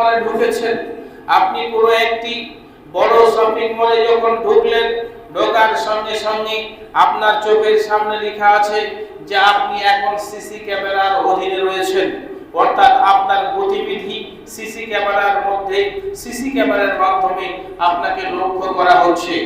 মলে ঢুকেছেন, আপনি পুরো একটি বড় শপিং মলে যখন ঢুকলেন, ঢোকার সঙ্গে সঙ্গে আপনার চোখের সামনে লেখা আছে যে আপনি এখন সিসি ক্যামেরার অধীনে রয়েছেন। অর্থাৎ আপনার গতিবিধি সিসি ক্যামেরার মধ্যে সিসি ক্যামেরার মাধ্যমে আপনাকে লক্ষ্য করা হচ্ছে।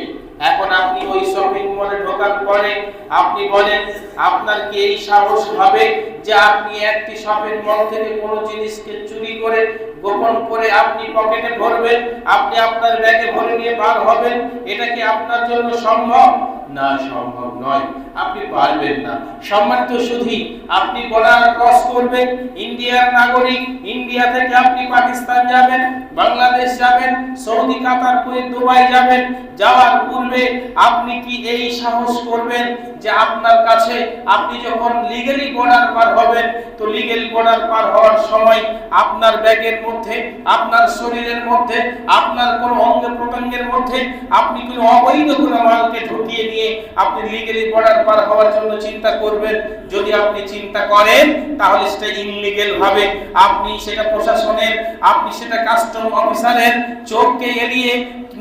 এখন আপনি ওই শপিং মলে ঢোকার পরে আপনি বলেন, আপনার কি এই সাহস হবে যে আপনি একটি শপিং মল থেকে কোনো জিনিসকে চুরি করে গোপন করে আপনি পকেটে ভরবেন, আপনি আপনার ব্যাগে ভরে নিয়ে বার হবেন, এটা কি আপনার জন্য সম্ভব? না, সম্ভব নয়। আপনি পারবেন না। সম্মানিত শুধু আপনি বর্ডার ক্রস করবেন, ইন্ডিয়ার নাগরিক, ইন্ডিয়া থেকে আপনি পাকিস্তান যাবেন, বাংলাদেশ যাবেন, সৌদি, কাতার কুয়েত দুবাই যাবেন, যাওয়ার পূর্বে আপনি কি এই সাহস করবেন যে আপনার কাছে আপনি যখন লিগেলি বর্ডার পার হবেন, তো লিগেল বর্ডার পার হওয়ার সময় আপনার ব্যাগের মধ্যে, আপনার শরীরের মধ্যে, আপনার কোনো অঙ্গ প্রত্যঙ্গের মধ্যে আপনি কোনো অবৈধ কোনো মালকে ঢুকিয়ে নিয়ে আপনি লিগেলি বর্ডার পার হওয়ার জন্য চিন্তা করবেন। যদি আপনি চিন্তা করেন, তাহলে সেটা ইনলিগেল হবে আপনি সেটা প্রশাসনের, আপনি সেটা কাস্টম অফিসারের চোখকে এড়িয়ে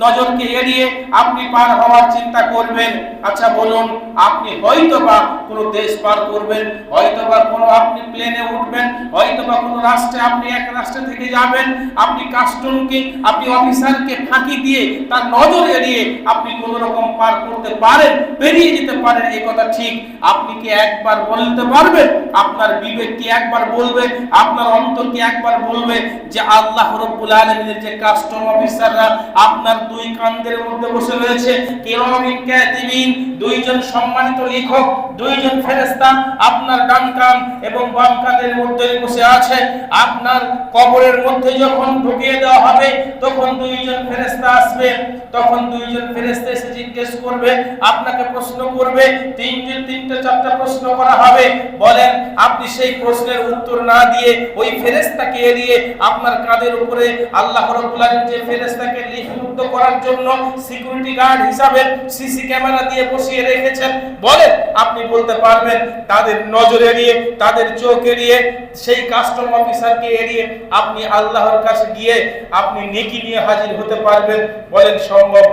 নজরকে এড়িয়ে আপনি পার হওয়ার চিন্তা করবেন। আচ্ছা বলুন, আপনি হয়তো বা কোনো দেশ পার করবেন হয়তো বা কোনো আপনি প্লেনে উঠবেন হয়তো বা কোনো রাষ্ট্রে আপনি এক রাষ্ট্র থেকে যাবেন, আপনি কাস্টমকে আপনি অফিসারকে ফাঁকি দিয়ে তার নজর এড়িয়ে আপনি কোনো রকম পার করতে পারেন, বেরিয়ে যেতে পারেন এই কথা ঠিক। আপনি কি একবার বলতে পারবেন? আপনার বিবেক কি একবার বলবে? আপনার অন্তর কি একবার বলবে যে আল্লাহ রব্বুল আলামিনের যে কাস্টম অফিসাররা আপনার দুই কান্দের মধ্যে বসে রয়েছে। কিরামিন কাতিবিন, দুইজন সম্মানিত লেখক, দুইজন ফেরেশতা আপনার ডান কান এবং বাম কানের মধ্যে বসে আছে। আপনার কবরের মধ্যে যখন ঢুকিয়ে দেওয়া হবে, তখন দুইজন ফেরেশতা আসবে। তখন দুইজন ফেরেশতা এসে জিজ্ঞেস করবে, আপনাকে প্রশ্ন করবে তিনজন তিনটা, চারটা প্রশ্ন করা হবে। বলেন, আপনি সেই প্রশ্নের উত্তর না দিয়ে ওই ফেরেশতাকে এড়িয়ে আপনার কাঁধের উপরে আল্লাহ রাব্বুল আলামিন যে ফেরেশতাকে লিপিবদ্ধ করার জন্য সিকিউরিটি গার্ড হিসাবে সিসি ক্যামেরা দিয়ে বসিয়ে রেখেছেন। বলেন, আপনি বলতে পারবেন, তাদের নজর এড়িয়ে, তাদের চোখ এড়িয়ে, সেই কাস্টম অফিসারকে এড়িয়ে আপনি আল্লাহর কাছে গিয়ে আপনি নেকি নিয়ে হাজির হতে পারবেন। বলেন, সম্ভব?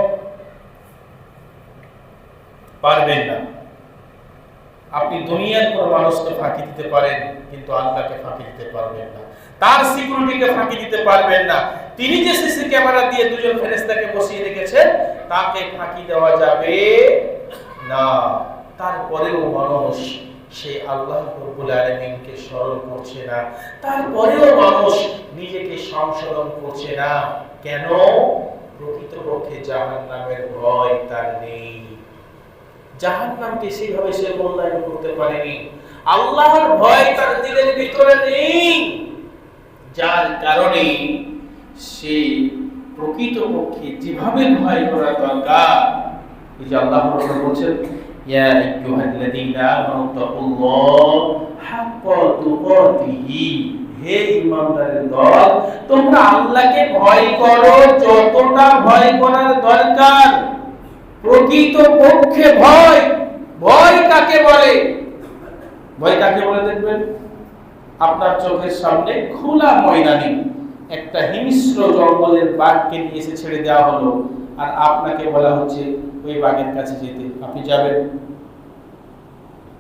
পারবেন না। আপনি দুনিয়ার কোন মানুষকে ফাঁকি দিতে পারেন, কিন্তু আল্লাহকে ফাঁকি দিতে পারবেন না। তার সিকিউরিটিকে ফাঁকি দিতে পারবেন না। তিনি যে সিসি ক্যামেরা দিয়ে দুজন ফেরেশতাকে বসিয়ে রেখেছেন, তাকে ফাঁকি দেওয়া যাবে না। তারপরেও মানুষ সে আল্লাহ রব্বুল আলামিনকে স্মরণ করছে না। তারপরেও মানুষ নিজেকে সংশোধন করছে না। কেন? প্রকৃতপক্ষে জাহান্নামের ভয় তার নেই। জাহান্নামকে সেইভাবে সে মূল্যায়ন করতে পারেনি। আল্লাহর ভয় তার দিলের ভিতরে নেই। যার কারণে সে প্রকৃতপক্ষে যেভাবে ভয় করা দরকার, এই যে আল্লাহ বলছেন তোমরা আল্লাহকে ভয় করো, যতটা ভয় করার দরকার। প্রকৃত পক্ষে ভয়। ভয় কাকে বলে? ভয় কাকে বলে দেখবেন? আপনার চোখের সামনে খোলা ময়দানে একটা হিংস্র জঙ্গলের বাঘকে নিয়ে এসে ছেড়ে দেওয়া হলো। আর আপনাকে বলা হচ্ছে, ওই বাঘের কাছে যেতে। আপনি যাবেন?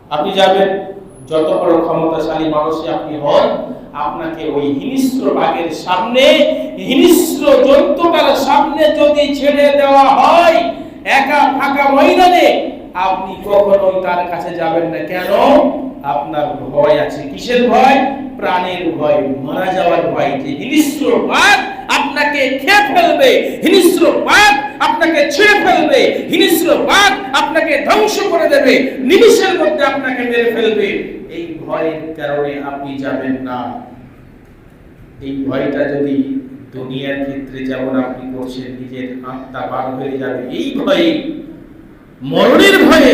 আপনি যাবেন? যত বড় ক্ষমতাশালী মানুষই আপনি হন, আপনাকে ওই হিংস্র বাঘের সামনে হিংস্র জন্তুটার সামনে যদি ছেড়ে দেওয়া হয় আপনি কখনোই তার কাছে যাবেন না। কেন? আপনার ভয় আছে। কিসের ভয়? প্রাণের ভয়, মারা যাওয়ার ভয়। যে হিংস্র বাঘ আপনাকে খেয়ে ফেলবে, হিংস্র বাঘ আপনাকে ছেড়ে ফেলবে, হিংস্র বাঘ আপনাকে ধ্বংস করে দেবে, নিমিষের মধ্যে আপনাকে মেরে ফেলবে। এই ভয়ের কারণে আপনি যাবেন না। এই ভয়টা যদি দুনিয়ার ক্ষেত্রে যেমন আপনি করছেন, নিজের আত্মা বার হয়ে যাবে। এই ভয়ে মরণের ভয়ে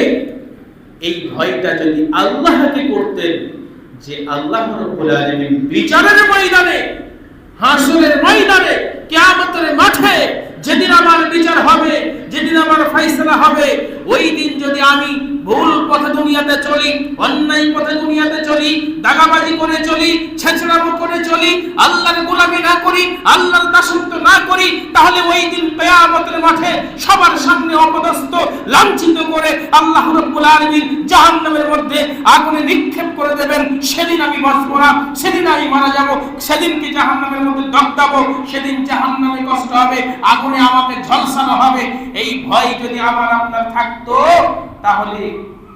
এই ভয়টা যদি আল্লাহকে করতেন যে আল্লাহ রব্বুল আলামিন বিচারের ময়দানে, হাসরের ময়দানে, কিয়ামতের মাঠে যেদিন আমার বিচার হবে, যেদিন আমার ফয়সালা হবে, ওই দিন যদি আমি ভুল পথে দুনিয়াতে চলি, অন্যায় পথে দুনিয়াতে চলি, দাগাবাজি করে চলি, ছেঁচড়ামো করে চলি, আল্লাহর গোলামি না করি, আল্লাহর দাসত্ব না করি, তাহলে ওই দিন কিয়ামতের মাঠে সবার সামনে অপদস্থ, লাঞ্ছিত করে আল্লাহ রাব্বুল আলামিন জাহান্নামের মধ্যে আগুনে নিক্ষেপ করে দেবেন। সেদিন আমি বাঁচবো না, সেদিন আমি মারা যাব সেদিন কি জাহান্নামের মধ্যে দগ্ধাবো সেদিন জাহান্নামে কষ্ট হবে, আগুনে আমাকে ঝলসানো হবে। এই ভয় যদি আমার আপনার থাকতো, তাহলে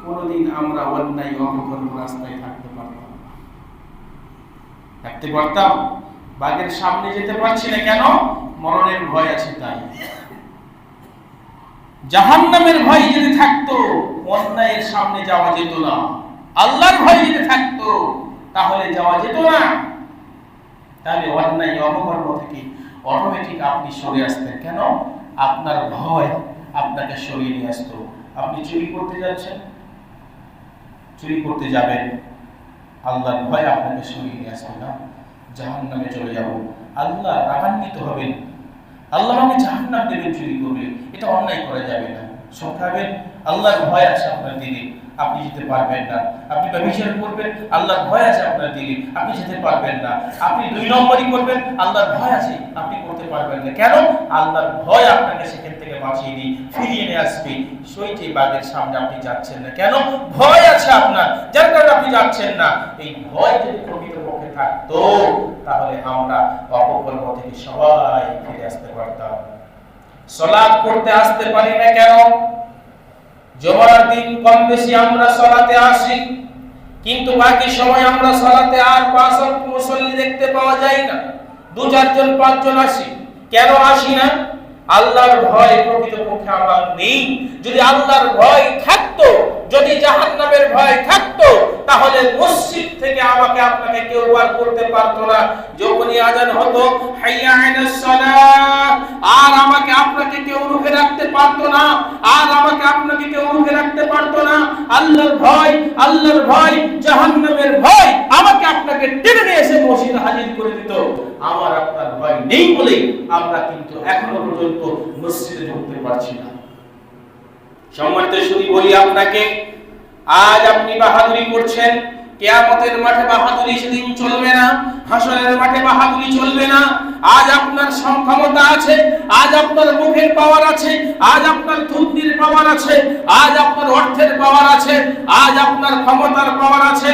কোনোদিন আমরা অন্যায় অপকর্ম রাস্তায় থাকতে পারতাম থাকতে পারতাম? বাঘের সামনে যেতে পারছি না কেন? মরণের ভয় আছে তাই। জাহান্নামের ভয় যদি থাকতো, অন্যায়ের সামনে যাওয়া যেত না। আল্লাহর ভয় যদি থাকতো, তাহলে যাওয়া যেত না। তাহলে অন্যায় অপকর্ম থেকে অটোমেটিক আপনি সরে আসতেন। কেন? আপনার ভয় আপনাকে সরিয়ে নিয়ে আসতো। আপনি চুরি করতে যাচ্ছেন। চুরি করতে যাবেন। আল্লাহর ভয় আপনাকে সরিয়ে নিয়ে আসবে না। জাহান নামে চলে যাব। আল্লাহ রাগান্বিত হবেন। আল্লাহ আমাকে জাহান নাম দেবেন চুরি করবে। এটা অন্যায় করা যাবে না। সকাবেন আল্লাহর ভয় আছে আপনার দিলে। আপনি যেতে পারবেন না। আপনি ব্যবচার করবেন, আল্লাহর ভয় আছে আপনার দিলে। আপনি যেতে পারবেন না। আপনি দুই নম্বরই করবেন, আল্লাহর ভয় আছে, আপনি করতে পারবেন না। কেন? আল্লাহর ভয় আপনাকে সেখান থেকে বাঁচিয়ে দিয়ে ফিরিয়ে নিয়ে আসবে। সেই বাঘের সামনে আপনি যাচ্ছেন না। কেন? ভয় আছে আপনার। যার কারণে আপনি যাচ্ছেন না। এই ভয় যদি প্রকৃতপক্ষে থাকতো, তাহলে আমরা অপকর্ম থেকে সবাই ফিরে আসতে পারতাম। সলাপ করতে আসতে পারি না কেন? জমার দিন কম বেশি আমরা সলাতে আসি, কিন্তু বাকি সময় আমরা সলাতে আর পাঁচ মুসল্লি দেখতে পাওয়া যায় না। দু চারজন, পাঁচজন আসি। কেন আসি না? আল্লাহর ভয় প্রকৃতপক্ষে আমার নেই। যদি আল্লাহর ভয় থাকতো যদি জাহান্নামের ভয় থাকতো, তাহলে মসজিদ থেকে আমাকে আপনাকে কেউ বার করতে পারতো না। যখনই আজান হতো, হাইয়া আর আমাকে আপনাকে কেউ রুখে রাখতে পারতো না, আর আমাকে আপনাকে কেউ রুখে রাখতে পারতো না। আল্লাহর ভয় আল্লাহর ভয়, জাহান্নামের ভয় আমাকে আপনাকে টেনে নিয়ে এসে মসজিদে হাজির করে দিত। আমার আপনার ভয় নেই বলে আমরা কিন্তু এখনও পর্যন্ত মসজিদে ঢুকতে পারছি না। সম্মানিত শুধু বলি আপনাকে, আজ আপনি বাহাদুরি করছেন, কেয়ামতের মাঠে বাহাদুরি সেদিন চলবে না, হাসরের মাঠে বাহাদুরি চলবে না। আজ আপনার ক্ষমতা আছে, আজ আপনার মুখের পাওয়ার আছে, আজ আপনার থুতনির পাওয়ার আছে, আজ আপনার অর্থের পাওয়ার আছে, আজ আপনার ক্ষমতার পাওয়ার আছে।